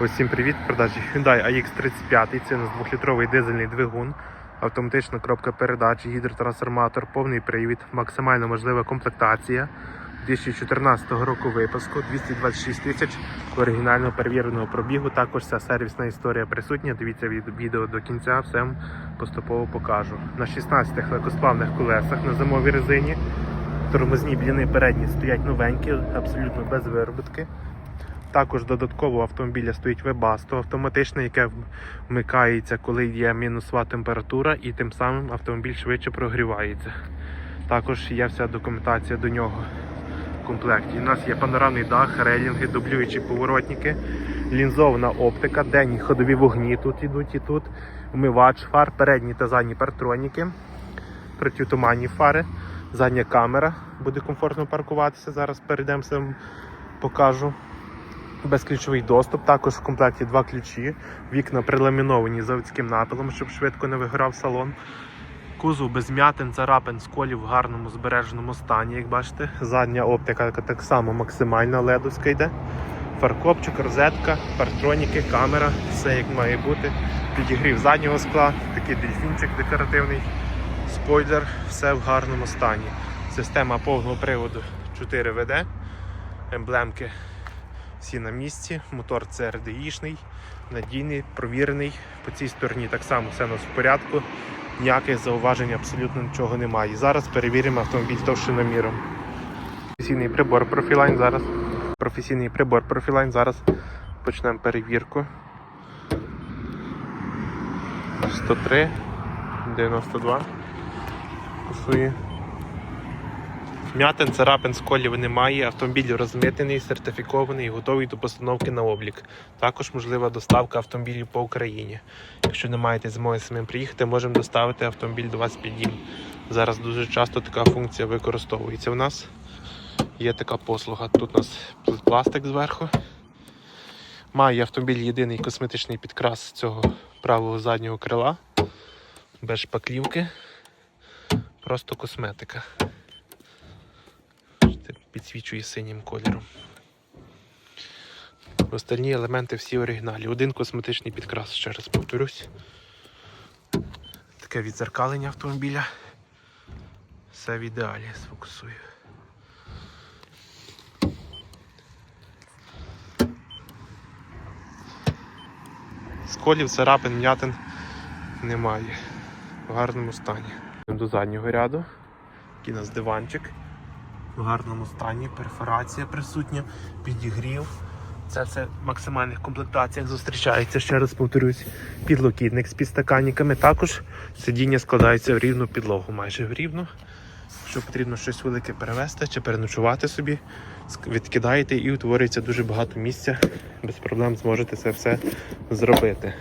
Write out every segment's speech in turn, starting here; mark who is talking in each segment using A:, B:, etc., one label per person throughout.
A: Усім привіт! Продажі Hyundai AX35. Це у нас 2-літровий дизельний двигун, автоматична коробка передач, гідротрансформатор, повний привід, максимально можлива комплектація. 2014 року випуску, 226 тисяч оригінального перевіреного пробігу. Також вся сервісна історія присутня. Дивіться від відео до кінця, все поступово покажу. На 16 легкосплавних колесах на зимовій резині. Тормозні бліни передні стоять новенькі, абсолютно без виробітки. Також додатково автомобіля стоїть Webasto автоматичне, яке вмикається, коли є мінусова температура, і тим самим автомобіль швидше прогрівається. Також є вся документація до нього в комплекті. У нас є панорамний дах, рейлінги, дублюючі поворотники, лінзована оптика, денні ходові вогні тут ідуть і тут, вмивач фар, передні та задні партроніки, протитуманні фари, задня камера, буде комфортно паркуватися. Зараз перейдемо, покажу безключовий доступ. Також в комплекті два ключі. Вікна приламіновані заводським напилом, щоб швидко не вигорав салон. Кузов без м'ятин, царапин, сколів в гарному збереженому стані, як бачите. Задня оптика так само максимальна ледовська йде. Фаркопчик, розетка, партроніки, камера, все як має бути. Підігрів заднього скла, такий дельфінчик декоративний, спойлер, все в гарному стані. Система повного приводу 4 ВД, емблемки всі на місці. Мотор CRDI-шний, надійний, провірений. По цій стороні так само все у нас в порядку. Ніяких зауважень абсолютно нічого немає. Зараз перевіримо автомобіль товщиноміром. Професійний прибор Profiline зараз. Професійний прибор Profiline зараз почнемо перевірку. 103, 92. Кусує. М'ятин, царапин, сколів немає. Автомобіль розмитений, сертифікований і готовий до постановки на облік. Також можлива доставка автомобілів по Україні. Якщо не маєте змоги самим приїхати, можемо доставити автомобіль до вас під дім. Зараз дуже часто така функція використовується. У нас є така послуга. Тут у нас пластик зверху. Має автомобіль єдиний косметичний підкрас цього правого заднього крила. Без шпаклівки. Просто косметика. Підсвічує синім кольором. Остальні елементи всі оригіналі. Один косметичний підкрас, ще раз повторюсь. Таке відзеркалення автомобіля. Все в ідеалі сфокусую. Сколів, царапин, м'ятин немає. В гарному стані. До заднього ряду. Такий у нас диванчик в гарному стані, перфорація присутня, підігрів. Це все в максимальних комплектаціях зустрічається, ще раз повторюсь, підлокітник з підстаканниками. Також сидіння складається в рівну підлогу, майже в рівну. Якщо потрібно щось велике перевезти чи переночувати собі, відкидаєте і утворюється дуже багато місця. Без проблем зможете це все зробити.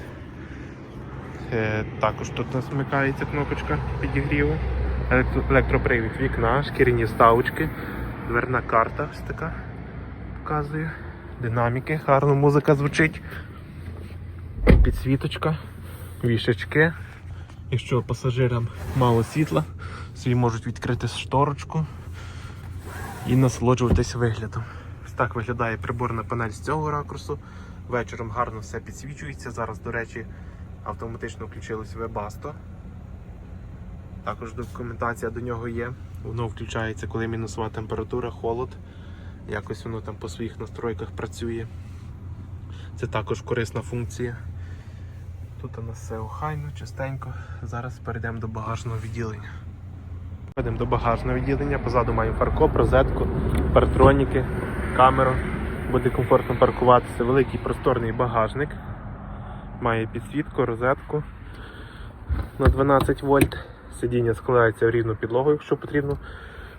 A: Е, також тут у нас вмикається кнопочка підігріву електропривід вікна, шкіряні вставочки, дверна карта ось така показує. Динаміки, гарно музика звучить. Підсвіточка, вішечки. Якщо пасажирам мало світла, собі можуть відкрити шторочку і насолоджуватись виглядом. Ось так виглядає приборна панель з цього ракурсу. Вечором гарно все підсвічується. Зараз, до речі, автоматично включилось Webasto. Також документація до нього є. Воно включається, коли мінусова температура, холод. Якось воно там по своїх настройках працює. Це також корисна функція. Тут у нас все охайно, чистенько. Зараз перейдемо до багажного відділення. Перейдемо до багажного відділення. Позаду маємо фаркоп, розетку, партроніки, камеру. Буде комфортно паркуватися. Великий просторний багажник. Має підсвітку, розетку на 12 вольт. Сидіння складається в рівну підлогу, якщо потрібно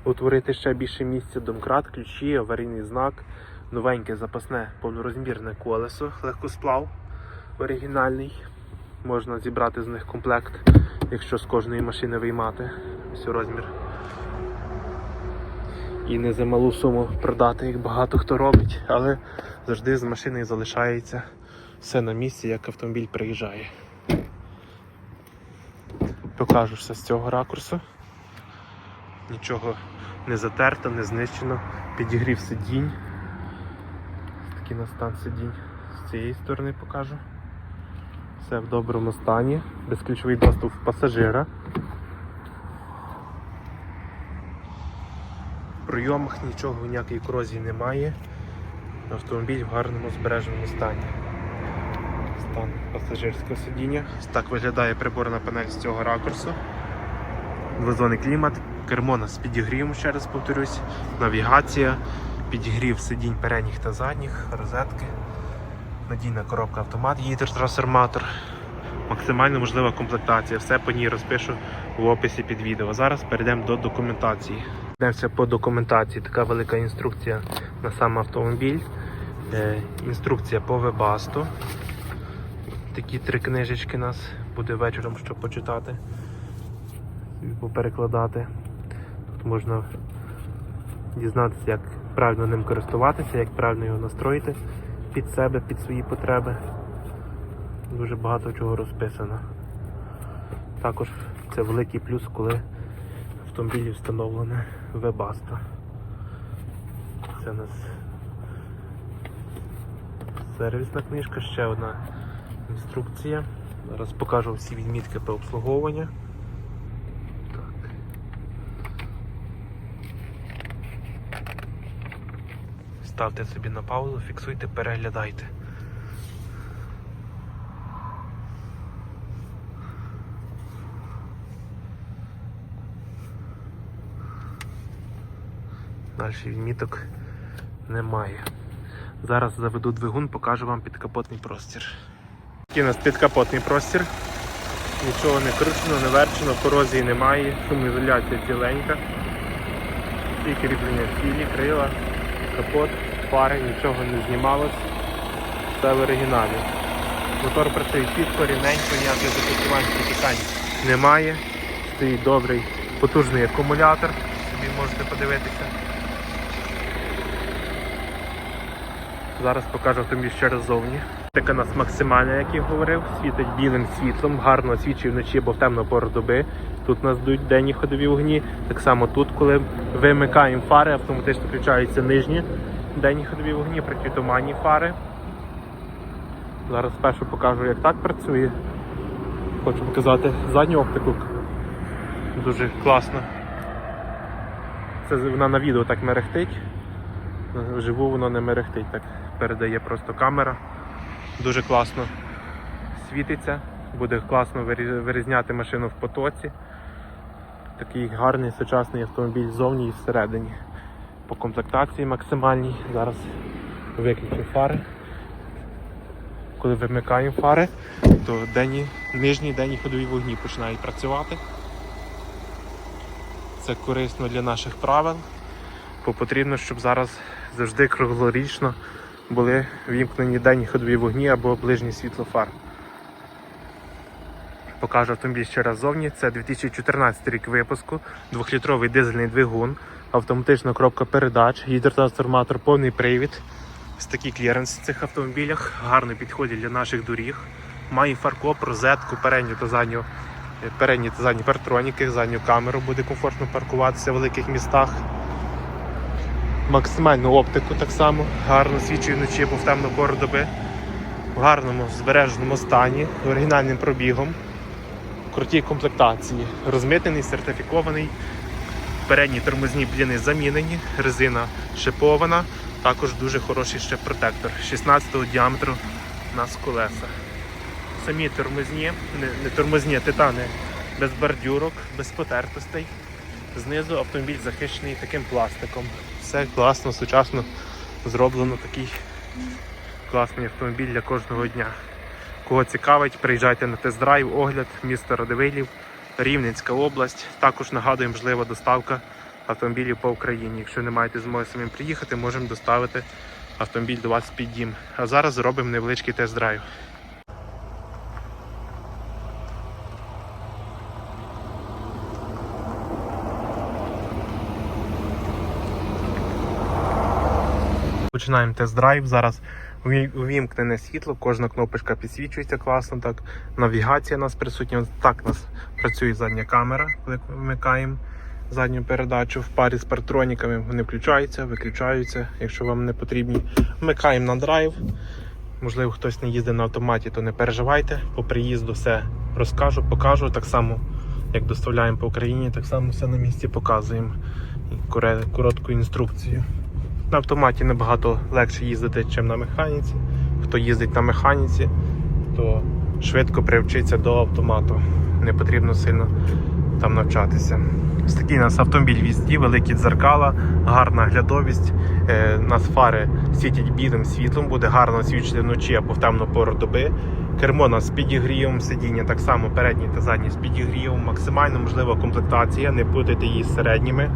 A: утворити ще більше місця, домкрат, ключі, аварійний знак, новеньке запасне повнорозмірне колесо, легкосплав оригінальний. Можна зібрати з них комплект, якщо з кожної машини виймати ось розмір. І не за малу суму продати, як багато хто робить, але завжди з машиною залишається все на місці, як автомобіль приїжджає. Покажу з цього ракурсу. Нічого не затерто, не знищено. Підігрів сидінь. Такий на стан сидінь з цієї сторони покажу. Все в доброму стані. Безключовий доступ пасажира. В прийомах нічого, ніякої корозії немає. Автомобіль в гарному збереженому стані. Стан пасажирського сидіння. Так виглядає приборна панель з цього ракурсу. Двозонний клімат, кермо нас з підігрівом, ще раз повторюсь, навігація, підігрів сидінь передніх та задніх, розетки, надійна коробка автомат, гідротрансформатор, максимально можлива комплектація. Все по ній розпишу в описі під відео. Зараз перейдемо до документації. Йдемося по документації. Така велика інструкція на сам автомобіль. Е, інструкція по вебасту. Такі три книжечки нас буде вечором, щоб почитати і поперекладати. Тут можна дізнатися, як правильно ним користуватися, як правильно його настроїти під себе, під свої потреби. Дуже багато чого розписано. Також це великий плюс, коли автомобілі встановлене Webasto. Це у нас сервісна книжка, ще одна інструкція. Зараз покажу всі відмітки по обслуговуванню. Ставте собі на паузу, фіксуйте, переглядайте. Далі відміток немає. Зараз заведу двигун, покажу вам підкапотний простір. Такий у нас підкапотний простір. Нічого не кручено, не верчено, корозії немає, шумоізоляція ціленька. Всі кріплення цілі, крила, капот, фари, нічого не знімалось. Все в оригіналі. Мотор працює чітко, рівненько, ніяких запотівань, потікань немає. Стоїть добрий потужний акумулятор, собі можете подивитися. Зараз покажу автомобіль ще раз ззовні. Така у нас максимальна, як я говорив, світить білим світлом, гарно освічує вночі, бо в темну пору доби. Тут нас йдуть денні ходові вогні. Так само тут, коли вимикаємо фари, автоматично включаються нижні денні ходові вогні, протитуманні фари. Зараз спершу покажу, як так працює. Хочу показати задню оптику. Дуже класно. Це вона на відео так мерехтить. Вживу воно не мерехтить, так передає просто камера. Дуже класно світиться, буде класно вирізняти машину в потоці. Такий гарний сучасний автомобіль ззовні і всередині. По комплектації максимальній. Зараз виключу фари. Коли вимикаємо фари, то денні, нижні денні ходові вогні починають працювати. Це корисно для наших правил, бо потрібно, щоб зараз завжди круглорічно були вімкнені денні ходові вогні або ближнє світло фар. Покажу автомобіль ще раз зовні. Це 2014 рік випуску, 2-літровий дизельний двигун, автоматична коробка передач, гідротрансформатор, повний привід. Ось такий кліренс в цих автомобілях, гарно підходять для наших доріг. Має фаркоп, розетку, передню та задню, передні та задні партроніки, задню камеру буде комфортно паркуватися в великих містах. Максимальну оптику так само, гарно свічує вночі, бо в темну пору доби. В гарному збереженому стані, оригінальним пробігом, крутій комплектації, розмитнений, сертифікований. Передні тормозні бліни замінені, резина шипована, також дуже хороший ще протектор 16-го діаметру у нас колеса. Самі тормозні, не, не тормозні, титани без бордюрок, без потертостей. Знизу автомобіль захищений таким пластиком. Все класно, сучасно зроблено такий класний автомобіль для кожного дня. Кого цікавить, приїжджайте на тест-драйв, огляд, місто Радивилів, Рівненська область. Також нагадуємо, можлива доставка автомобілів по Україні. Якщо не маєте змоги самим приїхати, можемо доставити автомобіль до вас під дім. А зараз зробимо невеличкий тест-драйв. Починаємо тест-драйв. Зараз увімкнене світло, кожна кнопочка підсвічується класно. Так. Навігація у нас присутня. Так у нас працює задня камера, коли вмикаємо задню передачу в парі з партроніками. Вони включаються, виключаються, якщо вам не потрібні. Вмикаємо на драйв. можливо, хтось не їздить на автоматі, то не переживайте. По приїзду все розкажу, покажу. Так само, як доставляємо по Україні, так само все на місці показуємо. Коротку інструкцію. На автоматі набагато легше їздити, ніж на механіці. Хто їздить на механіці, то швидко привчиться до автомату. Не потрібно сильно там навчатися. Ось такий у нас автомобіль візді, великі дзеркала, гарна глядовість. Е, нас фари світять білим світлом, буде гарно свідчити вночі або в темну пору доби. Кермо нас з підігрівом, сидіння так само передні та задні з підігрівом. Максимально можлива комплектація, не путайте її з середніми.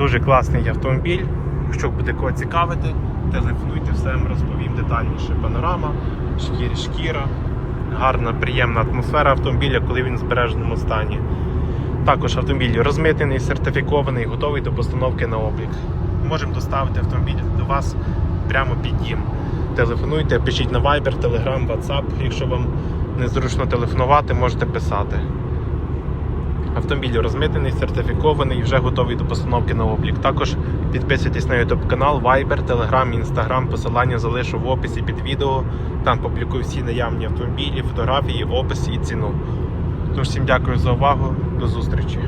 A: Дуже класний автомобіль. Якщо буде кого цікавити, телефонуйте, все розповім детальніше. Панорама, шкір, шкіра, гарна, приємна атмосфера автомобіля, коли він в збереженому стані. Також автомобіль розмитнений, сертифікований, готовий до постановки на облік. Можемо доставити автомобіль до вас прямо під дім. Телефонуйте, пишіть на Viber, Telegram, WhatsApp. Якщо вам незручно телефонувати, можете писати. Автомобіль розмитнений, сертифікований, вже готовий до постановки на облік. Також підписуйтесь на YouTube канал, Viber, Telegram, Instagram. Посилання залишу в описі під відео. Там публікую всі наявні автомобілі, фотографії, опис і ціну. Тож всім дякую за увагу. До зустрічі.